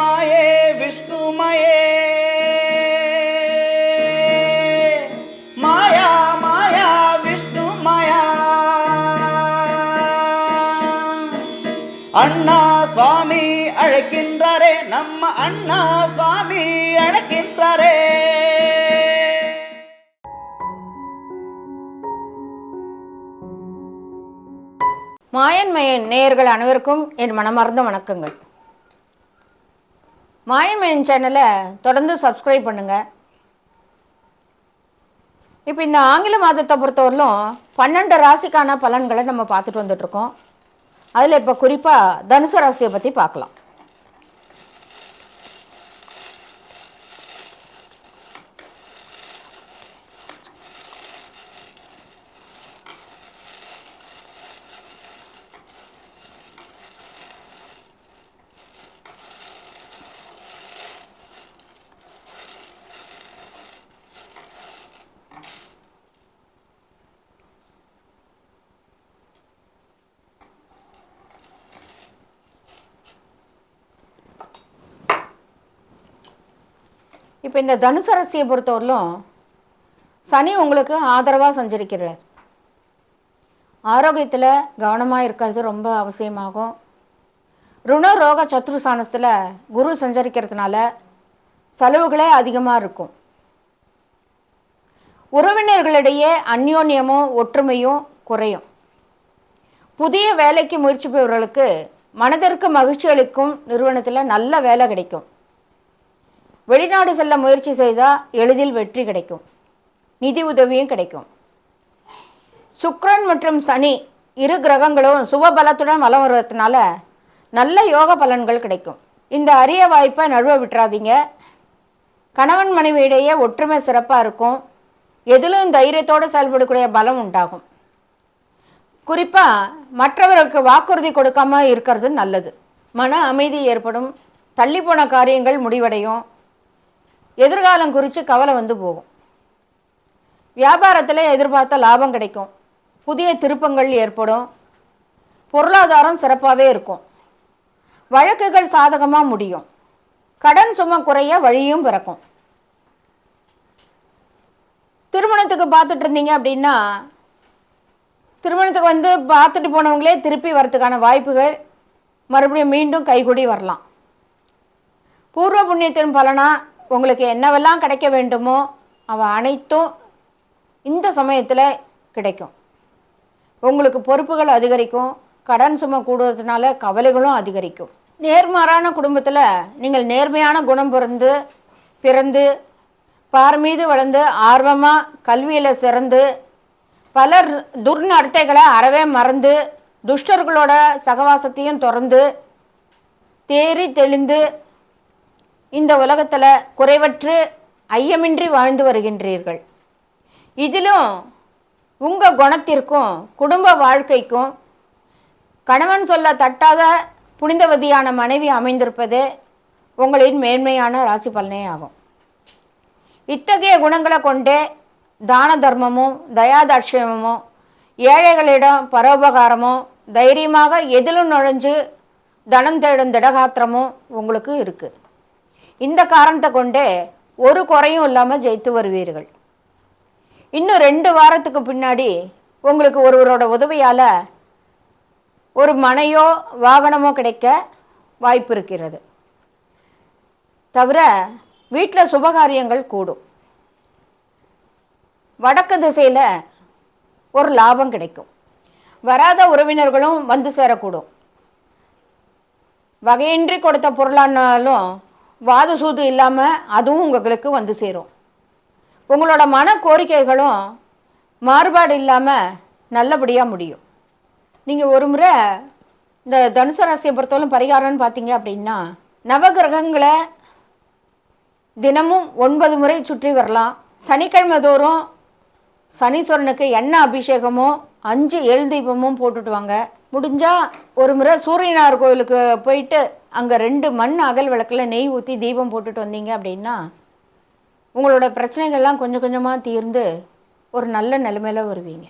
மாயே விஷ்ணுமயே. மாயா மாயா விஷ்ணு மாயா அண்ணா சுவாமி அழைக்கின்றாரே நம்ம அண்ணா சுவாமி அழைக்கின்றாரே. மாயன் மயன் நேயர்கள் அனைவருக்கும் என் மனமார்ந்த வணக்கங்கள். மாயன் சேனலை தொடர்ந்து சப்ஸ்கிரைப் பண்ணுங்கள் இப்போ இந்த ஆங்கில மாதத்தை பொறுத்தவரையிலும் பன்னெண்டு ராசிக்கான பலன்களை நம்ம பார்த்துட்டு வந்துட்ருக்கோம் அதில் இப்போ குறிப்பாக தனுசு ராசியை பற்றி பார்க்கலாம். இப்போ இந்த தனுசு ராசியை பொறுத்தவரையிலும் சனி உங்களுக்கு ஆதரவாக சஞ்சரிக்கிறார். ஆரோக்கியத்தில் கவனமாக இருக்கிறது ரொம்ப அவசியமாகும். ருண ரோக சத்ருசானத்தில் குரு சஞ்சரிக்கிறதுனால செலவுகளே அதிகமாக இருக்கும். உறவினர்களிடையே அந்யோன்யமும் ஒற்றுமையும் குறையும். புதிய வேலைக்கு முயற்சி பெறுவர்களுக்கு மனதிற்கு மகிழ்ச்சி அளிக்கும் நிறுவனத்தில் நல்ல வேலை கிடைக்கும். வெளிநாடு செல்ல முயற்சி செய்தால் எளிதில் வெற்றி கிடைக்கும். நிதி உதவியும் கிடைக்கும். சுக்ரன் மற்றும் சனி இரு கிரகங்களும் சுப பலத்துடன் வலம் வருவதனால நல்ல யோக பலன்கள் கிடைக்கும். இந்த அரிய வாய்ப்பை நழுவ விட்டுறாதீங்க. கணவன் மனைவி இடையே ஒற்றுமை சிறப்பாக இருக்கும். எதிலும் தைரியத்தோடு செயல்படக்கூடிய பலம் உண்டாகும். குறிப்பாக மற்றவர்களுக்கு வாக்குறுதி கொடுக்காம இருக்கிறது நல்லது. மன அமைதி ஏற்படும். தள்ளி போன காரியங்கள் முடிவடையும். எதிர்காலம் குறித்து கவலை வந்து போகும். வியாபாரத்தில் எதிர்பார்த்த லாபம் கிடைக்கும். புதிய திருப்பங்கள் ஏற்படும். பொருளாதாரம் சிறப்பாகவே இருக்கும். வழக்குகள் சாதகமாக முடியும். கடன் சுமை குறைய வழியும் பிறக்கும். திருமணத்துக்கு பார்த்துட்டு இருந்தீங்க அப்படின்னா திருமணத்துக்கு வந்து பார்த்துட்டு போனவங்களே திருப்பி வரத்துக்கான வாய்ப்புகள் மறுபடியும் மீண்டும் கைகூடி வரலாம். பூர்வ புண்ணியத்தின் பலனா உங்களுக்கு என்னவெல்லாம் கிடைக்க வேண்டுமோ அவ அனைத்தும் இந்த சமயத்தில் கிடைக்கும். உங்களுக்கு பொறுப்புகள் அதிகரிக்கும். கடன் சுமை கூடுவதனால கவலைகளும் அதிகரிக்கும். நேர்மாறான குடும்பத்தில் நீங்கள் நேர்மையான குணம் பிறந்து பிறந்து பார் மீது வளர்ந்து ஆர்வமாக கல்வியில் சிறந்து பலர் துர்நடத்தைகளை அறவே மறந்து துஷ்டர்களோட சகவாசத்தையும் திறந்து தேறி தெளிந்து இந்த உலகத்தில் குறைவற்று ஐயமின்றி வாழ்ந்து வருகின்றீர்கள். இதிலும் உங்கள் குணத்திற்கும் குடும்ப வாழ்க்கைக்கும் கணவன் சொல்ல தட்டாத புனிதவதியான மனைவி அமைந்திருப்பது உங்களின் மேன்மையான ராசி பலனே ஆகும். இத்தகைய குணங்களை கொண்டே தான தர்மமும் தயாதாட்சியமும் ஏழைகளிடம் பரோபகாரமும் தைரியமாக எதிலும் நுழைஞ்சு தனம் தேடும் திடகாத்திரமும் உங்களுக்கு இருக்குது இந்த காரணத்தை கொண்டே ஒரு குறையும் இல்லாமல் ஜெயித்து வருவீர்கள். இன்னும் ரெண்டு வாரத்துக்கு பின்னாடி உங்களுக்கு ஒருவரோட உதவியால் ஒரு மனையோ வாகனமோ கிடைக்க வாய்ப்பு இருக்கிறது. தவிர வீட்டில் சுபகாரியங்கள் கூடும். வடக்கு திசையில் ஒரு லாபம் கிடைக்கும். வராத உறவினர்களும் வந்து சேரக்கூடும். வகையின்றி கொடுத்த பொருளானாலும் வாது சூது இல்லாமல் அதுவும் உங்களுக்கு வந்து சேரும். உங்களோட மன கோரிக்கைகளும் மாறுபாடு இல்லாமல் நல்லபடியாக முடியும். நீங்கள் ஒரு முறை இந்த தனுசு ராசியை பொறுத்தவரைக்கும் பரிகாரம்னு பார்த்தீங்க அப்படின்னா நவகிரகங்களை தினமும் ஒன்பது முறை சுற்றி வரலாம். சனிக்கிழமை தோறும் சனீஸ்வரனுக்கு எண்ணெய் அபிஷேகமும் அஞ்சு எழுதீபமும் போட்டுட்டு வாங்க. முடிஞ்சா ஒரு முறை சூரியனார் கோயிலுக்கு போயிட்டு அங்கே ரெண்டு மண் அகல் விளக்கில் நெய் ஊற்றி தீபம் போட்டுட்டு வந்தீங்க அப்படின்னா உங்களோட பிரச்சனைகள்லாம் கொஞ்சம் கொஞ்சமாக தீர்ந்து ஒரு நல்ல நிலைமையில வருவீங்க.